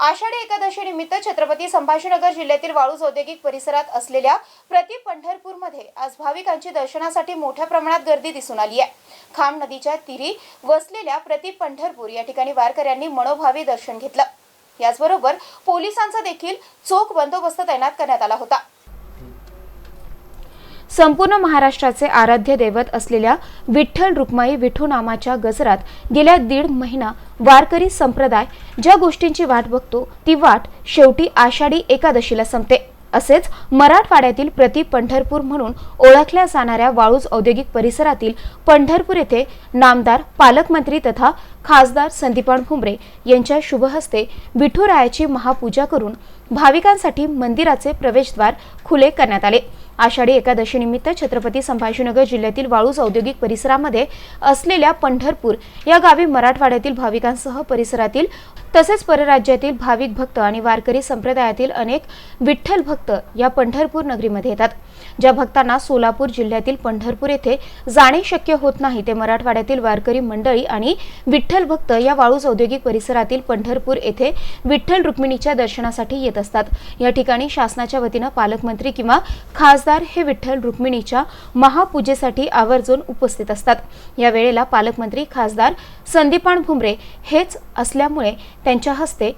आषाढी एकादशी निमित्त छत्रपती संभाजीनगर जिल्ह्यातील वाळूज औद्योगिक परिसरात असलेल्या प्रति पंढरपूरमध्ये आज भाविकांची दर्शनासाठी मोठ्या प्रमाणात गर्दी दिसून आली आहे. खाम नदीच्या तीरी वसलेल्या प्रति पंढरपूर या ठिकाणी वारकऱ्यांनी मनोभावी दर्शन घेतलं. याचबरोबर पोलिसांचा देखील चोख बंदोबस्त तैनात करण्यात आला होता. संपूर्ण महाराष्ट्राचे आराध्य दैवत असलेल्या विठ्ठल रुक्माई विठू नामाच्या गजरात गेल्या दीड महिना वारकरी संप्रदाय ज्या गोष्टींची वाट बघतो ती वाट शेवटी आषाढी एकादशीला संपते. असेच मराठवाड्यातील प्रति पंढरपूर म्हणून ओळखल्या जाणाऱ्या वाळूज औद्योगिक परिसरातील पंढरपूर येथे नामदार पालकमंत्री तथा खासदार संदीपान भुमरे यांच्या शुभहस्ते विठुरायाची महापूजा करून भाविकांसाठी मंदिराचे प्रवेशद्वार खुले करण्यात आले. आषाढी एकादशीनिमित्त छत्रपती संभाजीनगर जिल्ह्यातील वाळूज औद्योगिक परिसरामध्ये असलेल्या पंढरपूर या गावी मराठवाड्यातील भाविकांसह परिसरातील तसेच परराज्यातील भाविक भक्त आणि वारकरी संप्रदायातील अनेक विठ्ठल भक्त या पंढरपूर नगरीमध्ये येतात. ज्या भक्तांना सोलापूर जिल्ह्यातील पंढरपूर येथे जाणे शक्य होत नाही ते मराठवाड्यातील वारकरी मंडळी आणि विठ्ठल भक्त या वाळूज औद्योगिक परिसरातील पंढरपूर येथे विठ्ठल रुक्मिणीच्या दर्शनासाठी येत असतात. या ठिकाणी शासनाच्या वतीनं पालकमंत्री किंवा खासदार हे विठ्ठल रुक्मिणीच्या महापूजेसाठी आवर्जून उपस्थित असतात. या वेळेला पालकमंत्री खासदार संदीपान भुमरे हेच असल्यामुळे त्यांच्या हस्ते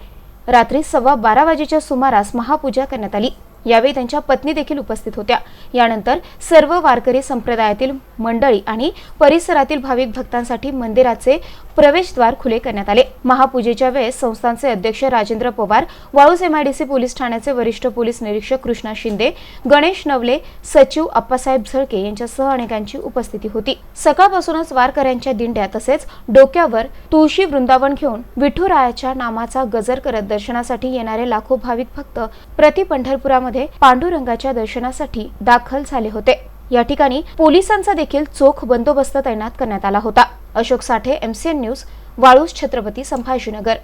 रात्री सव्वा बारा वाजेच्या सुमारास महापूजा करण्यात आली. यावेळी त्यांच्या पत्नी देखील उपस्थित होत्या. यानंतर सर्व वारकरी संप्रदायातील मंडळी आणि परिसरातील भाविक भक्तांसाठी मंदिराचे प्रवेशद्वार खुले करण्यात आले. महापूजेच्या वेळेस संस्थांचे अध्यक्ष राजेंद्र पवार वाळूज एमआयडीसी पोलीस ठाण्याचे वरिष्ठ पोलीस निरीक्षक कृष्णा शिंदे गणेश नवले सचिव अप्पासाहेब झळके यांच्यासह अनेकांची उपस्थिती होती. सकाळपासूनच वारकऱ्यांच्या दिंड्या तसेच डोक्यावर तुळशी वृंदावन घेऊन विठुरायाच्या नामाचा गजर करत दर्शनासाठी येणारे लाखो भाविक भक्त प्रति पंढरपुरामध्ये पांडुरंगाच्या दर्शनासाठी दाखल झाले होते. या ठिकाणी पोलिसांचा देखील चोख बंदोबस्त तैनात करण्यात आला होता. अशोक साठे एमसीएन न्यूज वाळूस छत्रपती संभाजीनगर.